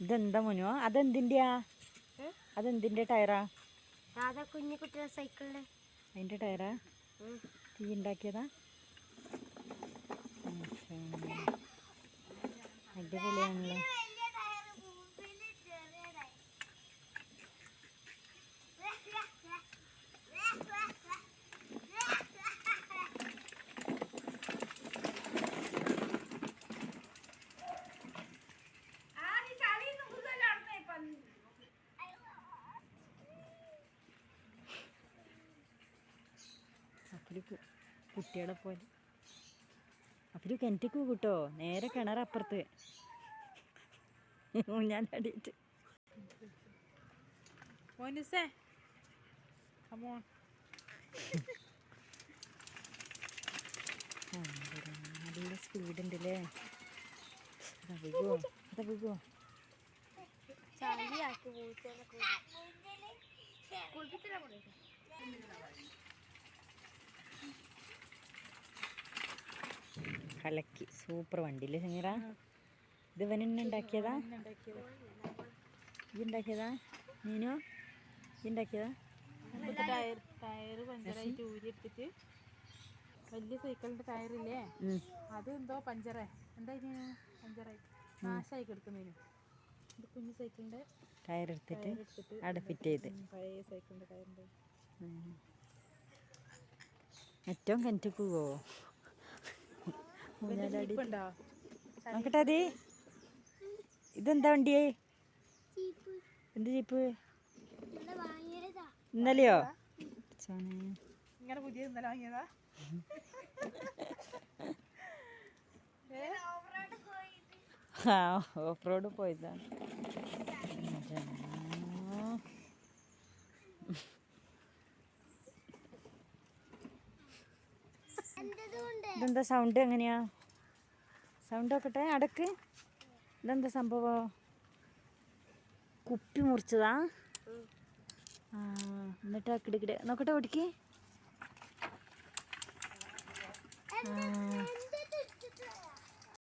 ഇതെന്താ മുനോ? അതെന്തിന്റെയാ അതെന്തിന്റെ ടയറാ? സാധാ കുഞ്ഞു കുട്ടിയുടെ സൈക്കിളിൽ അതിന്റെ ടയറാ? തീ ഉണ്ടാക്കിയതാ. അടിപൊളിയാണല്ലോ. അപ്പടി കുട്ടികളെ പോലെ അപ്പടി കിണറ്റിക്ക് കിട്ടോ. നേരെ കിണർ അപ്പുറത്ത്. ഞാൻ അടിയിട്ട്. മോനുസേ അമ്മോ നല്ല സ്പീഡ് ഉണ്ടല്ലേ? അതാ വീകുവോ അതാ വീകുവോ ചളിയാക്കി പൂച്ചേനെ കുളിപ്പിച്ചാ കലക്കി. സൂപ്പർ വണ്ടിയില്ലേ സിംഗറ. ഇത് ഇവനുണ്ടാക്കിയതാ ഉണ്ടാക്കിയതാ? ഇത് ഉണ്ടാക്കിയതാ? നീനോ? ഇത് ഉണ്ടാക്കിയതാ? ടയർ ടയർ പഞ്ചറായിട്ട് ഊരി എടുത്തിട്ട് വലിയ സൈക്കിളിന്റെ ടയറില്ലേ. അത് എന്തോ പഞ്ചറേ. എന്താ ഇതിന് പഞ്ചറായി. നാശമായി കിടക്കുന്നതിന് ഇത് കുഞ്ഞു സൈക്കിളിന്റെ ടയർ എടുത്തിട്ട് അവിടെ ഫിറ്റ് ചെയ്ത്. പഴയ സൈക്കിളിന്റെ ടയറിന്റെ. ഏറ്റവും കിണറ്റിക്ക് പോവോ? നോക്കട്ടെ അത്. ഇതെന്താ വണ്ടിയേ? എന്ത് ജീപ്പ് ഇന്നലെയോ. ഇങ്ങനെ പുതിയ ഇന്നലെ വാങ്ങിയതാ? ആ ഓഫ് റോഡ് പോയതാണ്. ഇതെന്താ സൗണ്ട് എങ്ങനെയാ? സൗണ്ട് നോക്കട്ടെ അടക്ക്. ഇതെന്താ സംഭവം? കുപ്പി മുറിച്ചതാ? ആ എന്നിട്ട് കിടക്കിടെ നോക്കട്ടെ ഓടിക്ക്. ആ